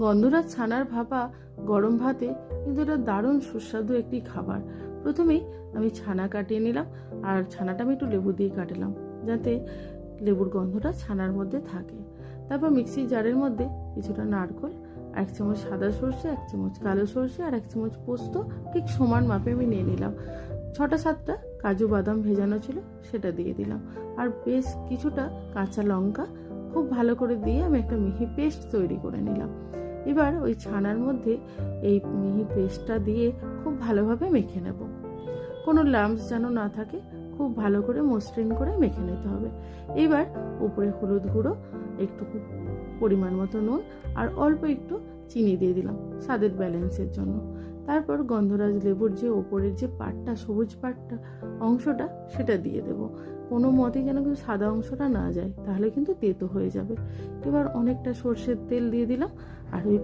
গন্ধরাজ ছানার ভাপা গরম ভাতে, কিন্তু এটা দারুণ সুস্বাদু একটি খাবার। প্রথমেই আমি ছানা কাটিয়ে নিলাম, আর ছানাটা আমি একটু লেবু দিয়ে কাটলাম, যাতে লেবুর গন্ধটা ছানার মধ্যে থাকে। তারপর মিক্সি জারের মধ্যে কিছুটা নারকোল এক চামচ সাদা সর্ষে, এক চামচ কালো সর্ষে, আর এক চামচ পোস্ত, ঠিক সমান মাপে আমি নিয়ে নিলাম। ছটা সাতটা কাজু বাদাম ভেজানো ছিল, সেটা দিয়ে দিলাম। আর বেশ কিছুটা কাঁচা লঙ্কা, খুব ভালো করে দিয়ে আমি একটা মিহি পেস্ট তৈরি করে নিলাম। এবার ওই ছানার মধ্যে এই মিহি পেস্টটা দিয়ে খুব ভালোভাবে মেখে নেব। কোনো লাম্পস যেন না থাকে, খুব ভালো করে মসৃণ করে মেখে নিতে হবে। এবার উপরে হলুদ গুঁড়ো, একটু পরিমাণ মতো নুন আর অল্প একটু চিনি দিয়ে দিলাম স্বাদের ব্যালেন্সের জন্য। তারপর গন্ধরাজ লেবুর যে ওপরের যে পাটটা, সবুজ পাটটা, অংশটা, সেটা দিয়ে দেব। কোনো মতেই যেন কিন্তু সাদা অংশটা না যায়, তাহলে কিন্তু তেতো হয়ে যাবে। এবার অনেকটা সর্ষের তেল দিয়ে দিলাম, আর ওই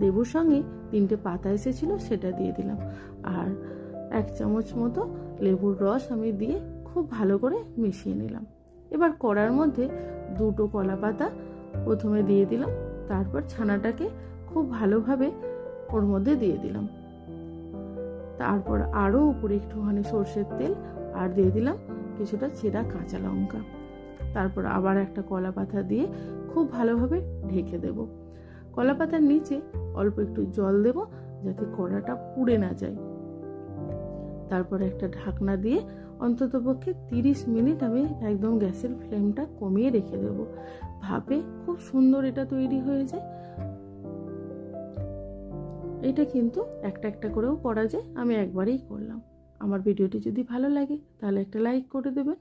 লেবুর সঙ্গে তিনটে পাতা এসেছিল, সেটা দিয়ে দিলাম। আর এক চামচ মতো লেবুর রস আমি দিয়ে খুব ভালো করে মিশিয়ে নিলাম। এবার কড়ার মধ্যে দুটো কলা পাতা প্রথমে দিয়ে দিলাম, তারপর ছানাটাকে খুব ভালোভাবে ওর মধ্যে দিয়ে দিলাম। তারপর আরও উপরে একটুখানি সর্ষের তেল আর দিয়ে দিলাম কিছুটা ছেঁড়া কাঁচা লঙ্কা। তারপর আবার একটা কলা পাতা দিয়ে খুব ভালোভাবে ঢেকে দেব। কলা পাতার নিচে অল্প একটু জল দেব যাতে কড়াটা পুড়ে না যায়। তারপর একটা ঢাকনা দিয়ে অন্ততপক্ষে তিরিশ মিনিট আমি একদম গ্যাসের ফ্লেমটা কমিয়ে রেখে দেবো। ভাপে খুব সুন্দর এটা তৈরি হয়ে যায়। এটা কিন্তু একটা একটা করেও করা যায়। আমি একবারেই করলাম। আমার ভিডিওটি যদি ভালো লাগে, তাহলে একটা লাইক করে দেবেন।